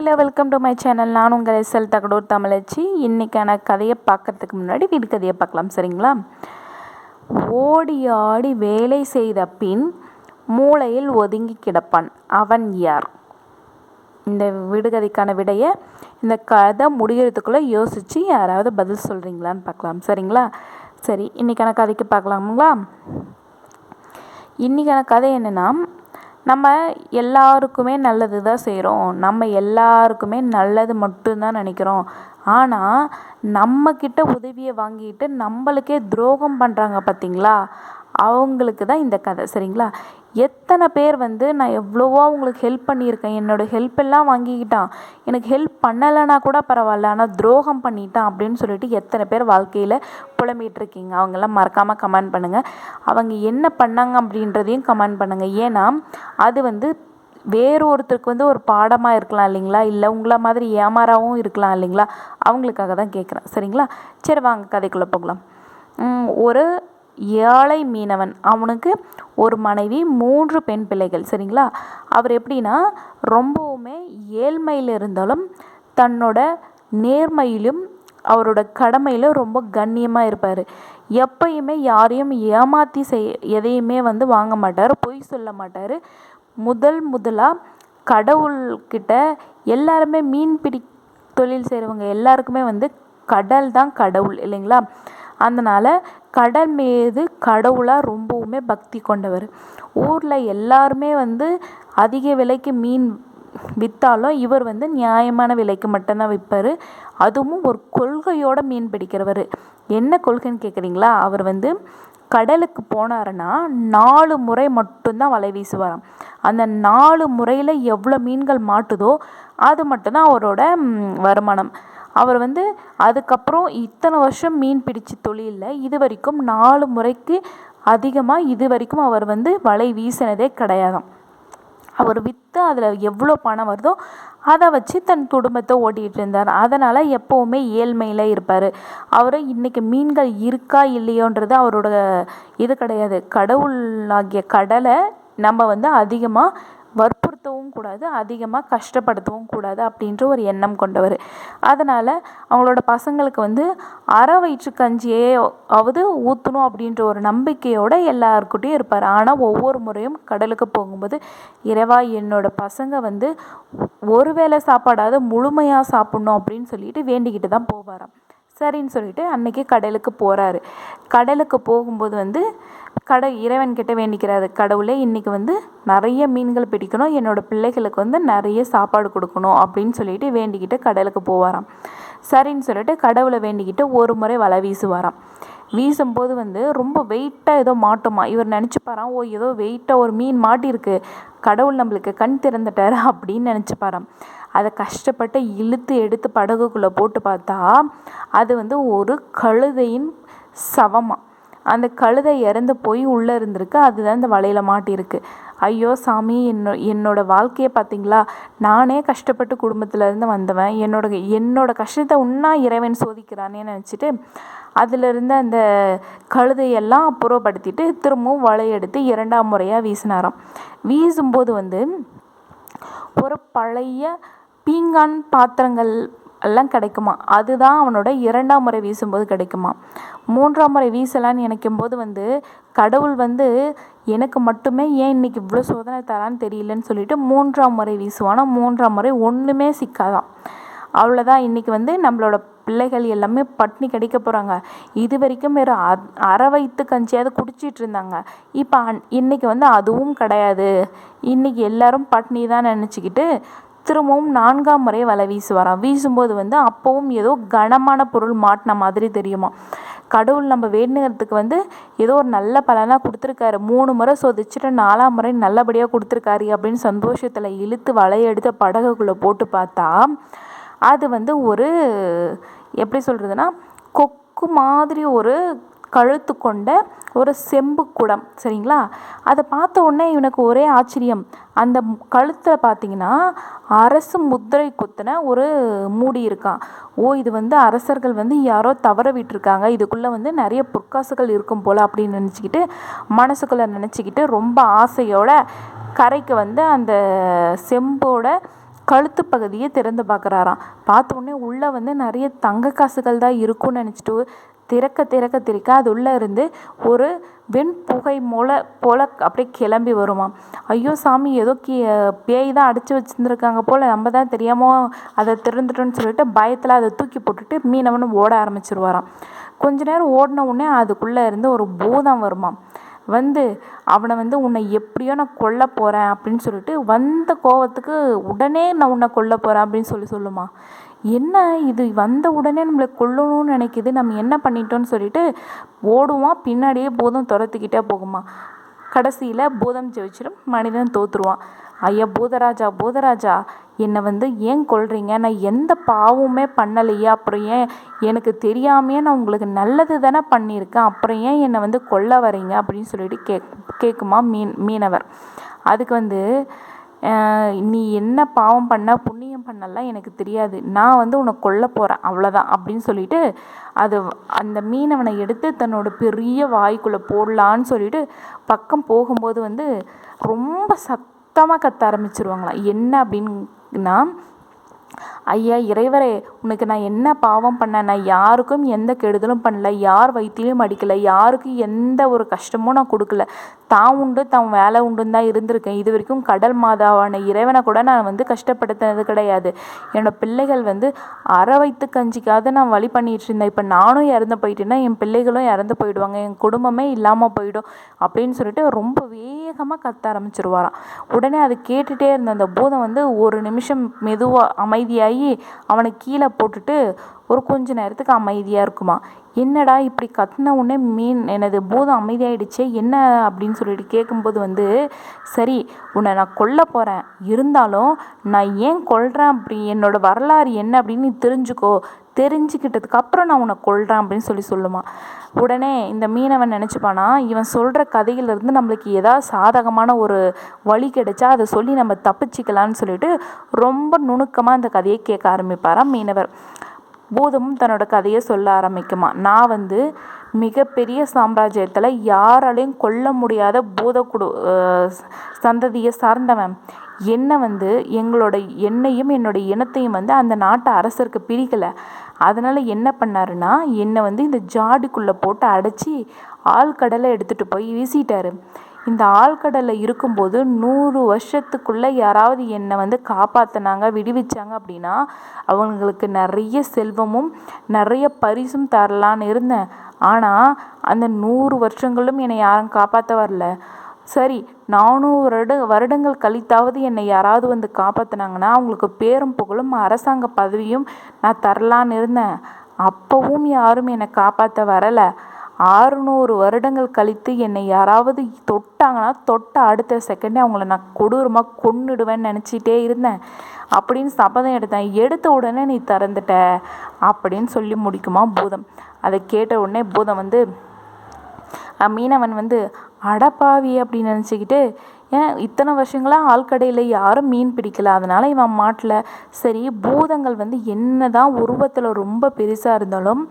Hello welcome to my channel. நான் உங்கள் SL Thagadur தமிழச்சி. இன்றைக்கான கதையை பார்க்கறதுக்கு முன்னாடி வீடு கதையை பார்க்கலாம் சரிங்களா? ஓடி ஆடி வேலை செய்த பின் மூளையில் ஒதுங்கி கிடப்பான். அவன் யார்? இந்த விடுகதைக்கான விடையை இந்த கதை முடிகிறதுக்குள்ளே யோசித்து யாராவது பதில் சொல்கிறீங்களான்னு பார்க்கலாம் சரிங்களா? சரி இன்றைக்கான கதைக்கு பார்க்கலாமுங்களா? இன்றைக்கான கதை என்னென்னா நம்ம எல்லாருக்குமே நல்லது தான் செய்கிறோம் நம்ம எல்லாருக்குமே நல்லது மட்டும்தான் நினைக்கிறோம். ஆனால் நம்மக்கிட்ட உதவியை வாங்கிட்டு நம்மளுக்கே துரோகம் பண்ணுறாங்க பார்த்தீங்களா அவங்களுக்கு தான் இந்த கதை சரிங்களா? எத்தனை பேர் வந்து நான் எவ்வளவோ அவங்களுக்கு ஹெல்ப் பண்ணியிருக்கேன். என்னோடய ஹெல்ப் எல்லாம் வாங்கிக்கிட்டான். எனக்கு ஹெல்ப் பண்ணலைன்னா கூட பரவாயில்ல. ஆனால் துரோகம் பண்ணிட்டான் அப்படின்னு சொல்லிட்டு எத்தனை பேர் வாழ்க்கையில் புலம்பிகிட்டு இருக்கீங்க? அவங்கெல்லாம் மறக்காமல் கமெண்ட் பண்ணுங்கள் அவங்க என்ன பண்ணாங்க அப்படின்றதையும் கமெண்ட் பண்ணுங்கள் ஏன்னா அது வந்து வேறு ஒருத்தருக்கு வந்து ஒரு பாடமாக இருக்கலாம் இல்லைங்களா? இல்லை உங்களை மாதிரி ஏமாறாவும் இருக்கலாம் இல்லைங்களா? அவங்களுக்காக தான் கேட்குறேன் சரிங்களா? சரி வாங்க கதைக்குள்ளே போகலாம். ஒரு ஏழை மீனவன். அவனுக்கு ஒரு மனைவி மூன்று பெண் பிள்ளைகள். சரிங்களா? அவர் எப்படின்னா ரொம்பவுமே ஏழ்மையில் இருந்தாலும் தன்னோட நேர்மையிலும் அவரோட கடமையில் ரொம்ப கண்ணியமாக இருப்பார். எப்பயுமே யாரையும் ஏமாற்றி செய் எதையுமே வந்து வாங்க மாட்டார் பொய் சொல்ல மாட்டார். முதல் முதலாக கடவுள்கிட்ட எல்லாருமே மீன் பிடி தொழில் செய்கிறவங்க எல்லாருக்குமே வந்து கடல் தான் கடவுள் இல்லைங்களா? அதனால் கடல் மீது கடவுளாக ரொம்பவுமே பக்தி கொண்டவர். ஊரில் எல்லாருமே வந்து அதிக விலைக்கு மீன் விற்றாலும் இவர் வந்து நியாயமான விலைக்கு மட்டும்தான் விற்பார் அதுவும் ஒரு கொள்கையோடு மீன் பிடிக்கிறவர். என்ன கொள்கைன்னு கேட்குறீங்களா அவர் வந்து கடலுக்கு போனாருன்னா நாலு முறை மட்டும்தான் வலை வீசுவாராம். அந்த நாலு முறையில் எவ்வளோ மீன்கள் மாட்டுதோ அது மட்டும்தான் அவரோட வருமானம். அவர் வந்து அதுக்கப்புறம் இத்தனை வருஷம் மீன் பிடிச்ச தொழிலில் இது வரைக்கும் நாலு முறைக்கு அதிகமாக இது வரைக்கும் அவர் வந்து வலை வீசினதே கிடையாதாம். அவர் விற்று அதில் எவ்வளோ பணம் வருதோ அதை வச்சு தன் குடும்பத்தை ஓட்டிகிட்டு இருந்தார். அதனால் எப்போவுமே ஏழ்மையில் இருப்பார். அவர் இன்றைக்கி மீன்கள் இருக்கா இல்லையோன்றது அவரோட இது கிடையாது. கடவுள் ஆகிய கடலை நம்ம வந்து அதிகமாக வற்புறுத்தவும் கூடாது அதிகமாக கஷ்டப்படுத்தவும் கூடாது அப்படின்ற ஒரு எண்ணம் கொண்டவர். அதனால் அவங்களோட பசங்களுக்கு வந்து அரை வயிற்று கஞ்சியே அவது ஊற்றணும் அப்படின்ற ஒரு நம்பிக்கையோடு எல்லாருக்கிட்டையும் இருப்பார். ஆனால் ஒவ்வொரு முறையும் கடலுக்கு போகும்போது இறைவா என்னோட பசங்க வந்து ஒரு வேளை சாப்பாடாவது முழுமையாக சாப்பிட்ணும் அப்படின்னு சொல்லிட்டு வேண்டிக்கிட்டு தான் போவாராம். சரின்னு சொல்லிட்டு அன்றைக்கி கடலுக்கு போகிறாரு கடலுக்கு போகும்போது வந்து கடை இறைவன்கிட்ட வேண்டிக்கிறாரு. கடவுளே இன்றைக்கி வந்து நிறைய மீன்கள் பிடிக்கணும். என்னோடய பிள்ளைகளுக்கு வந்து நிறைய சாப்பாடு கொடுக்கணும் அப்படின்னு சொல்லிட்டு வேண்டிக்கிட்டு கடலுக்கு போவாராம். சரின்னு சொல்லிட்டு கடவுளை வேண்டிக்கிட்டு ஒரு முறை வலை வீசுவாராம். வீசும்போது வந்து ரொம்ப வெயிட்டாக ஏதோ மாட்டுமா? இவர் நினச்சிப்பாராம் ஓ ஏதோ வெயிட்டாக ஒரு மீன் மாட்டியிருக்கு கடவுள் நம்மளுக்கு கண் திறந்துட்டார் அப்படின்னு நினச்சிப்பாராம். அதை கஷ்டப்பட்டு இழுத்து எடுத்து படகுக்குள்ளே போட்டு பார்த்தா அது வந்து ஒரு கழுதையின் சவமாக அந்த கழுதை இறந்து போய் உள்ளே இருந்திருக்கு. அதுதான் இந்த வலையில் மாட்டியிருக்கு. ஐயோ சாமி என்னோ என்னோடய வாழ்க்கையை பார்த்தீங்களா நானே கஷ்டப்பட்டு குடும்பத்துலேருந்து வந்தவன். என்னோட என்னோட கஷ்டத்தை உன்னா இறைவன் சோதிக்கிறானே நினச்சிட்டு அதிலிருந்து அந்த கழுதையெல்லாம் அப்புறப்படுத்திட்டு திரும்பவும் வலையெடுத்து இரண்டாம் முறையாக வீசினாராம். வீசும்போது வந்து ஒரு பழைய பீங்கான் பாத்திரங்கள் எல்லாம் கிடைக்குமா? அதுதான் அவனோட இரண்டாம் முறை வீசும்போது கிடைக்குமா? மூன்றாம் முறை வீசலான்னு நினைக்கும் போது வந்து கடவுள் வந்து எனக்கு மட்டுமே ஏன் இன்னைக்கு இவ்வளோ சோதனை தரான்னு தெரியலன்னு சொல்லிட்டு மூன்றாம் முறை வீசுவானா? மூன்றாம் முறை ஒன்றுமே சிக்காதான். அவ்வளோதான் இன்றைக்கி வந்து நம்மளோட பிள்ளைகள் எல்லாமே பட்னி கிடைக்க போகிறாங்க இது வரைக்கும் வேறு அரை வயிற்று கஞ்சியாவது குடிச்சிட்டு இருந்தாங்க. இப்போ அன் இன்றைக்கி வந்து அதுவும் கிடையாது. இன்றைக்கி எல்லோரும் பட்னி தான் நினச்சிக்கிட்டு திரும்பவும் நான்காம் முறை வலை வீசுவாராம். வீசும்போது வந்து அப்போவும் ஏதோ கனமான பொருள் மாட்டின மாதிரி தெரியுமா? கடவுள் நம்ம வேண்டுங்கிறதுக்கு வந்து ஏதோ ஒரு நல்ல பலனாக கொடுத்துருக்காரு. மூணு முறை சொதிச்சுட்டு நாலாம் முறை நல்லபடியாக கொடுத்துருக்காரு அப்படின்னு சந்தோஷத்தில் இழுத்து வலையெடுத்த படகுக்குள்ளே போட்டு பார்த்தா அது வந்து ஒரு எப்படி சொல்கிறதுனா கொக்கு மாதிரி ஒரு கழுத்து கொண்ட ஒரு செம்பு குடம் சரிங்களா? அதை பார்த்த உடனே இவனுக்கு ஒரே ஆச்சரியம். அந்த கழுத்தில் பார்த்தீங்கன்னா அரசு முத்திரை குத்தின ஒரு மூடி இருக்கான் ஓ இது வந்து அரசர்கள் வந்து யாரோ தவற விட்டுருக்காங்க. இதுக்குள்ளே வந்து நிறைய பொற்காசுகள் இருக்கும் போல் அப்படின்னு நினச்சிக்கிட்டு மனசுக்குள்ளே நினச்சிக்கிட்டு ரொம்ப ஆசையோட கரைக்கு வந்து அந்த செம்போட கழுத்து பகுதியை திறந்து பார்க்குறாராம். பார்த்த உடனே உள்ளே வந்து நிறைய தங்க காசுகள் தான் இருக்கும்னு நினச்சிட்டு திறக்க திறக்க திறக்க அது உள்ளே இருந்து ஒரு வெண்புகை மொளை போல் அப்படியே கிளம்பி வருமாம். ஐயோ சாமி ஏதோ கீ பேய் தான் அடித்து வச்சுருந்துருக்காங்க போல் நம்ம தான் தெரியாமல் அதை திறந்துட்டோன்னு சொல்லிட்டு பயத்தில் அதை தூக்கி போட்டுட்டு மீனவனும் ஓட ஆரம்பிச்சிருவாராம். கொஞ்ச நேரம் ஓடின உடனே அதுக்குள்ளே இருந்து ஒரு பூதம் வருமாம். வந்து அவனை வந்து உன்னை எப்படியோ நான் கொல்ல போகிறேன் அப்படின்னு சொல்லிட்டு வந்த கோவத்துக்கு உடனே நான் உன்னை கொல்ல போகிறேன் அப்படின்னு சொல்லி சொல்லுமா என்ன இது வந்த உடனே நம்மளை கொல்லணும்னு நினைக்கிது நம்ம என்ன பண்ணிட்டோம்னு சொல்லிட்டு ஓடுவான் பின்னாடியே பூதம் துரத்துக்கிட்டே போகுமா? கடைசியில் பூதம் ஜெயிச்சிடும் மனிதன் தோற்றுருவான் ஐயா பூதராஜா பூதராஜா என்னை வந்து ஏன் கொள்றீங்க நான் எந்த பாவமுமே பண்ணலையே அப்புறம் ஏன் எனக்கு தெரியாமையே நான் உங்களுக்கு நல்லது தானே பண்ணியிருக்கேன் அப்புறம் ஏன் என்னை வந்து கொல்ல வரீங்க? அப்படின்னு சொல்லிட்டு கேக் கேட்குமா மீன் மீனவர். அதுக்கு வந்து நீ என்ன பாவம் பண்ண புண்ணியம் பண்ணலாம் எனக்கு தெரியாது. நான் வந்து உன்னை கொல்ல போகிறேன் அவ்வளோதான் அப்படின்னு சொல்லிட்டு அது அந்த மீனவனை எடுத்து தன்னோட பெரிய வாய்க்குள்ளே போடலான்னு சொல்லிட்டு பக்கம் போகும்போது வந்து ரொம்ப சத்தமாக கத்த ஆரம்பிச்சிருவாங்களாம். என்ன அப்படின்னா ஐயா இறைவரே உனக்கு நான் என்ன பாவம் பண்ணேன்? நான் யாருக்கும் எந்த கெடுதலும் பண்ணல யார் வயிற்றிலையும் அடிக்கலை யாருக்கும் எந்த ஒரு கஷ்டமும் நான் கொடுக்கல. தான் உண்டு தான் வேலை உண்டுன்னு தான் இருந்திருக்கேன். இது வரைக்கும் கடல் மாதாவான இறைவனை கூட நான் வந்து கஷ்டப்படுத்தினது கிடையாது. என்னோடய பிள்ளைகள் வந்து அற வைத்து கஞ்சிக்காத நான் வழி பண்ணிட்டு இருந்தேன். இப்போ நானும் இறந்து போயிட்டேன்னா என் பிள்ளைகளும் இறந்து போயிடுவாங்க. என் குடும்பமே இல்லாமல் போயிடும் அப்படின்னு சொல்லிட்டு ரொம்ப வேகமாக கத்த ஆரம்பிச்சிருவாராம். உடனே அது கேட்டுகிட்டே இருந்த அந்த பூதம் வந்து ஒரு நிமிஷம் மெதுவாக அமைதியாகி அவனை கீழே போட்டுட்டு ஒரு கொஞ்ச நேரத்துக்கு அமைதியாக இருக்குமா? என்னடா இப்படி கத்தின உடனே மீன் எனது பூதம் அமைதியாயிடுச்சே என்ன அப்படின்னு சொல்லிட்டு கேட்கும்போது வந்து சரி உன்னை நான் கொல்ல போகிறேன் இருந்தாலும் நான் ஏன் கொல்றேன் அப்படி என்னோடய வரலாறு என்ன அப்படின்னு நீ தெரிஞ்சுக்கோ. தெரிஞ்சுக்கிட்டதுக்கு அப்புறம் நான் உன்னை கொள்கிறேன் அப்படின்னு சொல்லி சொல்லுமா. உடனே இந்த மீனவன் நினச்சிப்பானா இவன் சொல்கிற கதையிலேருந்து நம்மளுக்கு ஏதாவது சாதகமான ஒரு வழி கிடைச்சா அதை சொல்லி நம்ம தப்பிச்சிக்கலான்னு சொல்லிட்டு ரொம்ப நுணுக்கமாக அந்த கதையை கேட்க ஆரம்பிப்பாராம் மீனவர். பூதமும் தன்னோட கதையை சொல்ல ஆரம்பிக்குமா? நான் வந்து மிகப்பெரிய சாம்ராஜ்யத்தில் யாராலையும் கொல்ல முடியாத பூத குடு சந்ததியை சார்ந்தவன். என்னை வந்து எங்களோட என்னையும் என்னுடைய இனத்தையும் வந்து அந்த நாட்டு அரசருக்கு பிரிக்கலை. அதனால் என்ன பண்ணாருன்னா என்னை வந்து இந்த ஜாடிக்குள்ளே போட்டு அடைச்சி ஆழ்கடலை எடுத்துகிட்டு போய் வீசிட்டாரு. இந்த ஆழ்கடலில் இருக்கும்போது நூறு வருஷத்துக்குள்ளே யாராவது என்னை வந்து காப்பாற்றினாங்க விடுவிச்சாங்க அப்படின்னா அவங்களுக்கு நிறைய செல்வமும் நிறைய பரிசும் தரலான்னு இருந்தேன். ஆனால் அந்த நூறு வருஷங்களும் என்னை யாரும் காப்பாற்ற வரல. சரி நானூறு வருட வருடங்கள் கழித்தாவது என்னை யாராவது வந்து காப்பாற்றினாங்கன்னா அவங்களுக்கு பேரும் புகழும் அரசாங்க பதவியும் நான் தரலான்னு இருந்தேன். அப்போவும் யாரும் என்னை காப்பாற்ற வரலை. ஆறுநூறு வருடங்கள் கழித்து என்னை யாராவது தொட்டாங்கன்னா தொட்ட அடுத்த செகண்டே அவங்கள நான் கொடூரமாக கொன்னுடுவேன்னு நினச்சிட்டே இருந்தேன். அப்படின்னு சபதம் எடுத்தேன். எடுத்த உடனே நீ திறந்துட்ட அப்படின்னு சொல்லி முடிக்குமா பூதம். அதை கேட்ட உடனே பூதம் வந்து மீனவன் வந்து அடப்பாவி அப்படின்னு நினச்சிக்கிட்டு ஏன்? இத்தனை வருஷங்களாக ஆழ்கடையில் யாரும் மீன் பிடிக்கல. அதனால் இவன் மாட்டல சரி பூதங்கள் வந்து என்ன தான் உருவத்தில் ரொம்ப பெருசாக இருந்தாலும்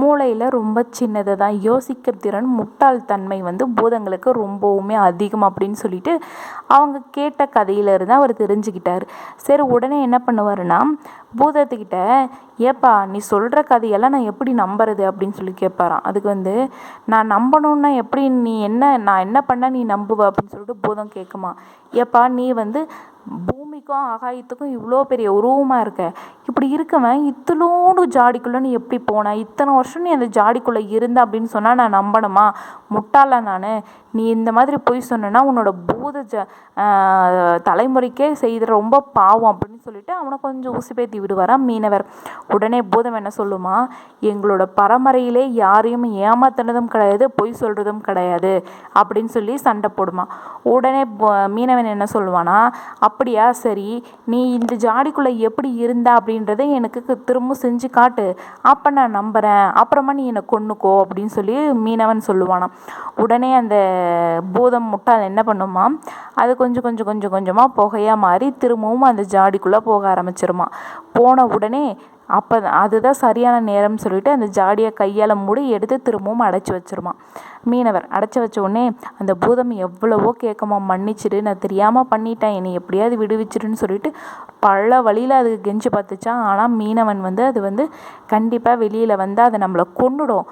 மூளையில் ரொம்ப சின்னது தான். யோசிக்க திறன் முட்டாள்தன்மை வந்து பூதங்களுக்கு ரொம்பவுமே அதிகம் அப்படின்னு சொல்லிட்டு அவங்க கேட்ட கதையிலிருந்து அவர் தெரிஞ்சுக்கிட்டார். சரி உடனே என்ன பண்ணுவாருன்னா பூதத்துக்கிட்ட ஏப்பா நீ சொல்கிற கதையெல்லாம் நான் எப்படி நம்புறது அப்படின்னு சொல்லி கேட்பாராம் அதுக்கு வந்து நான் நம்பணும்னா எப்படி நீ என்ன நான் என்ன பண்ணால் நீ நம்புவ அப்படின்னு சொல்லிட்டு பூதம் கேட்குமா ஏப்பா நீ வந்து பூமிக்கும் ஆகாயத்துக்கும் இவ்வளோ பெரிய உருவமாக இருக்க. இப்படி இருக்கவன் இத்தலோண்டு ஜாடிக்குள்ளே நீ எப்படி போன? இத்தனை வருஷம் நீ அந்த ஜாடிக்குள்ளே இருந்த அப்படின்னு சொன்னால் நான் நம்பணுமா? முட்டாள நான்? நீ இந்த மாதிரி பொய் சொன்னேன்னா உன்னோட பூத ஜ தலைமுறைக்கே செய்த ரொம்ப பாவம் அப்படின்னு சொல்லிவிட்டு அவனை கொஞ்சம் ஊசி பேத்தி விடுவாராம் மீனவர். உடனே பூதம் என்ன சொல்லுமா? எங்களோட பரம்பரையிலே யாரையும் ஏமாத்தினதும் கிடையாது பொய் சொல்கிறதும் கிடையாது அப்படின்னு சொல்லி சண்டை போடுமா. உடனே மீனவன் என்ன சொல்லுவானா? அப்படியா சரி நீ இந்த ஜாடிக்குள்ளே எப்படி இருந்த அப்படின்றத எனக்கு திரும்ப செஞ்சு காட்டு. அப்போ நான் நம்புகிறேன் அப்புறமா நீ என்னை கொன்னுக்கோ அப்படின்னு சொல்லி மீனவன் சொல்லுவானாம். உடனே அந்த பூதம் முட்டால் என்ன பண்ணுமா அது கொஞ்சம் கொஞ்சம் கொஞ்சம் கொஞ்சமாக புகையாக மாறி திரும்பவும் அந்த ஜாடிக்குள்ளே போக ஆரம்பிச்சிருமா. போன உடனே அப்போ அதுதான் சரியான நேரம்னு சொல்லிட்டு அந்த ஜாடியை கையால் மூடி எடுத்து திரும்பவும் அடைச்சி வச்சிருமா. மீனவர் அடைச்சி வச்ச உடனே அந்த பூதம் எவ்வளவோ கேட்குமா மன்னிச்சிடு நான் தெரியாமல் பண்ணிட்டேன் என்னை எப்படியாவது விடுவிச்சிருன்னு சொல்லிட்டு பல வழியில் அதுக்கு கெஞ்சி பார்த்துச்சான் ஆனால் மீனவன் வந்து அது வந்து கண்டிப்பாக வெளியில் வந்து அதை நம்மளை கொன்னுடும்.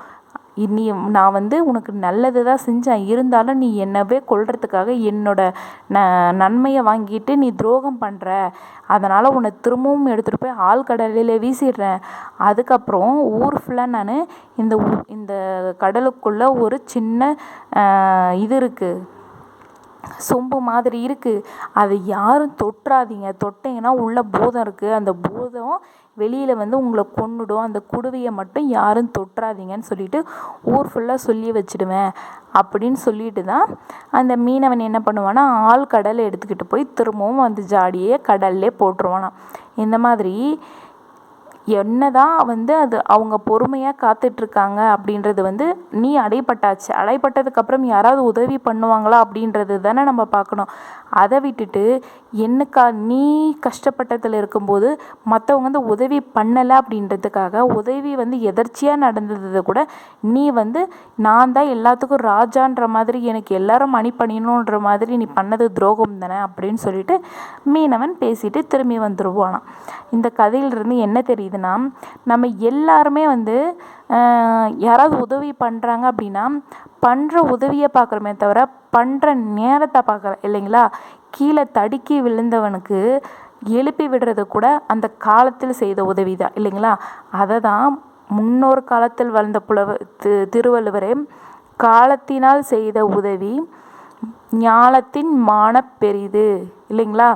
நீ நான் வந்து உனக்கு நல்லது தான் செஞ்சேன். இருந்தாலும் நீ என்னவே கொல்றதுக்காக என்னோட ந நன்மையை வாங்கிட்டு நீ துரோகம் பண்ணுற அதனால் உன்னை திரும்பவும் எடுத்துகிட்டு போய் ஆழ்கடலில் வீசிடுறேன். அதுக்கப்புறம் ஊர் ஃபுல்லாக நான் இந்த இந்த கடலுக்குள்ளே ஒரு சின்ன இது இருக்குது சொம்பு மாதிரி இருக்குது அதை யாரும் தொட்டுறாதீங்க தொட்டிங்கன்னா உள்ளே பூதம் இருக்குது அந்த பூதம் வெளியில் வந்து உங்களை கொன்னுடும். அந்த குடுவையை மட்டும் யாரும் தொட்டுறாதீங்கன்னு சொல்லிட்டு ஊர் ஃபுல்லாக சொல்லி வச்சிடுவேன் அப்படின்னு சொல்லிட்டு தான் அந்த மீனவன் என்ன பண்ணுவான்னா ஆள் கடலை எடுத்துக்கிட்டு போய் திரும்பவும் அந்த ஜாடியை கடல்லே போட்டுருவானா இந்த மாதிரி என்ன தான் வந்து அது அவங்க பொறுமையாக காத்துட்ருக்காங்க அப்படின்றது வந்து நீ அடைப்பட்டாச்சு. அடைப்பட்டதுக்கப்புறம் யாராவது உதவி பண்ணுவாங்களா அப்படின்றது தானே நம்ம பார்க்கணும். அதை விட்டுட்டு என்னக்கா நீ கஷ்டப்பட்டதில் இருக்கும்போது மற்றவங்க வந்து உதவி பண்ணலை அப்படின்றதுக்காக உதவி வந்து எதர்ச்சியாக நடந்தது கூட நீ வந்து நான் தான் எல்லாத்துக்கும் ராஜான்ற மாதிரி எனக்கு எல்லாரும் மணி பண்ணிடணுன்ற மாதிரி நீ பண்ணது துரோகம் தானே அப்படின்னு சொல்லிட்டு மீனவன் பேசிட்டு திரும்பி வந்துடுவானான் இந்த கதையிலிருந்து என்ன தெரியுது தெரியுதுன்னா நம்ம எல்லாருமே வந்து யாராவது உதவி பண்ணுறாங்க அப்படின்னா பண்ணுற உதவியை பார்க்குறோமே தவிர பண்ணுற நேரத்தை பார்க்குற இல்லைங்களா? கீழே தடுக்கி விழுந்தவனுக்கு எழுப்பி விடுறது கூட அந்த காலத்தில் செய்த உதவி தான் இல்லைங்களா? அதை தான் முன்னோர் காலத்தில் வாழ்ந்த புலவ தி திருவள்ளுவரே காலத்தினால் செய்த உதவி ஞாலத்தின் மான பெரிது இல்லைங்களா?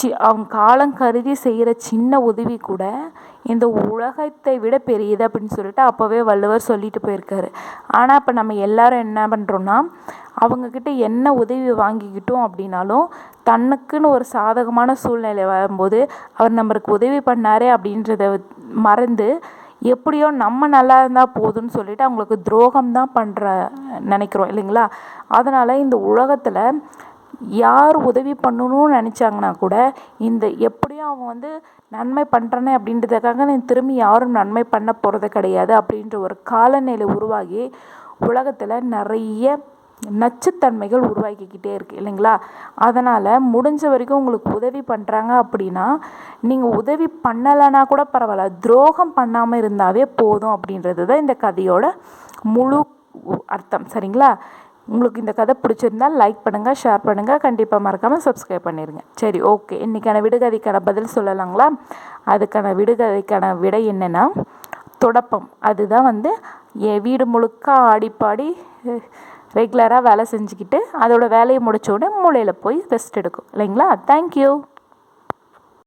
சி அவங்க காலம் கருதி செய்கிற சின்ன உதவி கூட இந்த உலகத்தை விட பெரியது அப்படின்னு சொல்லிட்டு அப்போவே வள்ளுவர் சொல்லிட்டு போயிருக்காரு. ஆனால் இப்போ நம்ம எல்லாரும் என்ன பண்ணுறோன்னா அவங்கக்கிட்ட என்ன உதவி வாங்கிக்கிட்டோம் அப்படின்னாலும் தன்னுக்குன்னு ஒரு சாதகமான சூழ்நிலை வரும்போது அவர் நம்மளுக்கு உதவி பண்ணாரே அப்படின்றத மறந்து எப்படியோ நம்ம நல்லா இருந்தால் போதும்னு சொல்லிட்டு அவங்களுக்கு துரோகம் தான் பண்ணுற நினைக்கிறோம் இல்லைங்களா? அதனால் இந்த உலகத்தில் யார் உதவி பண்ணணும்னு நினச்சாங்கன்னா கூட இந்த எப்படியும் அவங்க வந்து நன்மை பண்ணுறனே அப்படின்றதுக்காக நீ திரும்பி யாரும் நன்மை பண்ண போகிறது கிடையாது அப்படின்ற ஒரு காலநிலை உருவாகி உலகத்தில் நிறைய நச்சுத்தன்மைகள் உருவாக்கிக்கிட்டே இருக்குது இல்லைங்களா? அதனால் முடிஞ்ச வரைக்கும் உங்களுக்கு உதவி பண்ணுறாங்க அப்படின்னா நீங்கள் உதவி பண்ணலைன்னா கூட பரவாயில்ல. துரோகம் பண்ணாமல் இருந்தாவே போதும் அப்படின்றது தான் இந்த கதையோட முழு அர்த்தம் சரிங்களா? உங்களுக்கு இந்த கதை பிடிச்சிருந்தால் லைக் பண்ணுங்கள் ஷேர் பண்ணுங்கள் கண்டிப்பாக மறக்காமல் சப்ஸ்கிரைப் பண்ணிடுங்க சரி ஓகே இன்றைக்கான விடுகதைக்கான பதில் சொல்லலாங்களா? அதுக்கான விடுகதைக்கான விடை என்னென்னா தொடப்பம். அதுதான் வந்து என் வீடு முழுக்க ஆடிப்பாடி ரெகுலராக வேலை செஞ்சுக்கிட்டு அதோடய வேலையை முடித்தோடனே மூளையில் போய் ரெஸ்ட் எடுக்கும். இல்லைங்களா? தேங்க்யூ